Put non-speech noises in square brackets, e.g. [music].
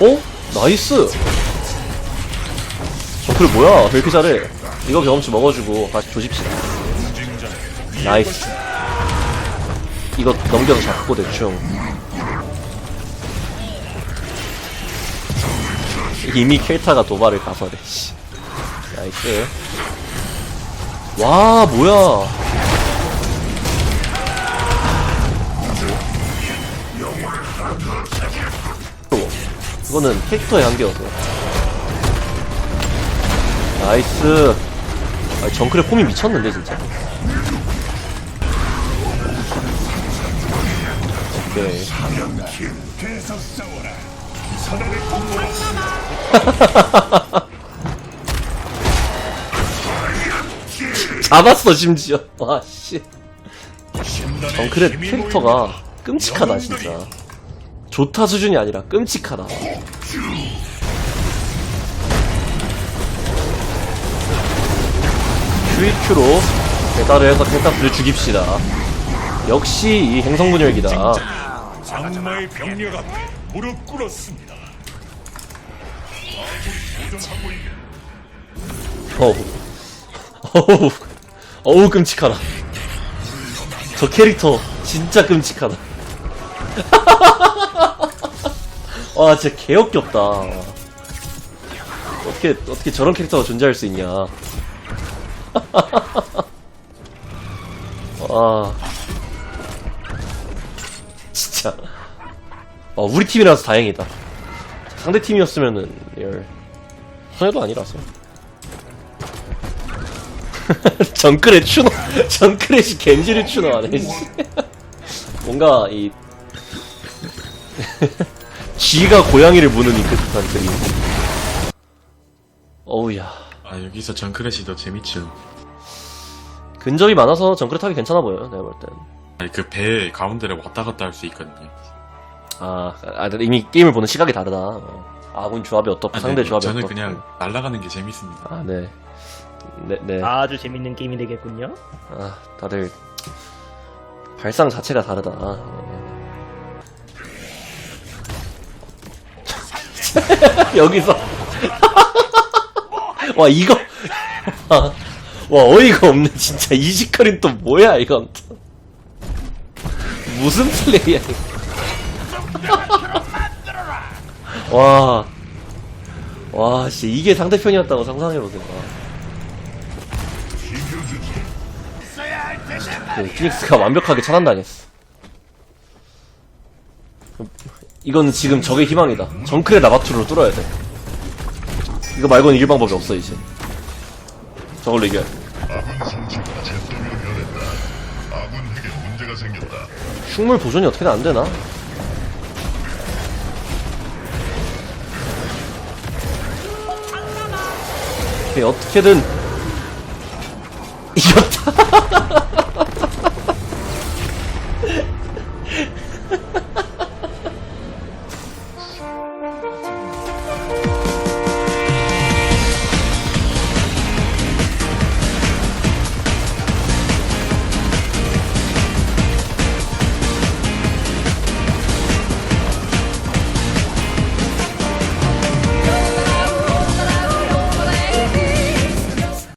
어? 나이스! 정글 뭐야? 왜 이렇게 잘해? 이거 경험치 먹어주고 다시 조집시다. 나이스. 이거 넘겨서 잡고 대충. 이미 켈타가 도발을 가서래 씨. 나이스. 와 뭐야 이거는 캐릭터의 한계여서. 나이스. 아, 정크의 폼이 미쳤는데 진짜. 오케이 [laughs] 잡았어 심지어. 와씨. 정크의 캐릭터가 끔찍하다 진짜 좋다 수준이 아니라 끔찍하다. QEQ로 배달을 해서 펜타스를 죽입시다. 역시 이 행성분열기다. 악마의 병력 앞에 무릎 꿇었습니다. 어우. 어우. 어우 끔찍하다. 저 캐릭터 진짜 끔찍하다 와 진짜 개역겹다. 어떻게 어떻게 저런 캐릭터가 존재할 수 있냐. 와 [laughs] 진짜. 어, 우리 팀이라서 다행이다. 상대 팀이었으면은 열. 손해도 아니라서. [laughs] 정크렛 추노 정크렛이 겐지를 추노하네 씨. 뭔가 이 [laughs] 쥐가 고양이를 무는 이 듯한 그림 어우야 아 여기서 정크렛이 더 재밌죠. 근접이 많아서 정크렛 하기 괜찮아 보여요 내가 볼 땐 아니 그 배 가운데를 왔다 갔다 할 수 있거든요. 아, 아 이미 게임을 보는 시각이 다르다 어. 아군 조합이 어떻고 아, 상대 네, 조합이 저는 어떻고 그냥 날아가는 게 재밌습니다. 아, 네. 네, 네. 아, 아주 재밌는 게임이 되겠군요. 다들 발상 자체가 다르다. [laughs] 여기서 [laughs] 와 이거 [laughs] 와 어이가 없네 진짜 이지컬인 또 뭐야 이건 또. 무슨 플레이야 이거 와 와, 씨, 이게 상대편이었다고 상상해보세요. 그, 피닉스가 완벽하게 차단당했어. 이건 지금 적의 희망이다. 정크레 나바투르로 뚫어야 돼. 이거 말고는 이길 방법이 없어, 이제. 저걸로 이겨야 돼. 흉물 보존이 어떻게든 안 되나? 어떻게든 이겼다. [laughs]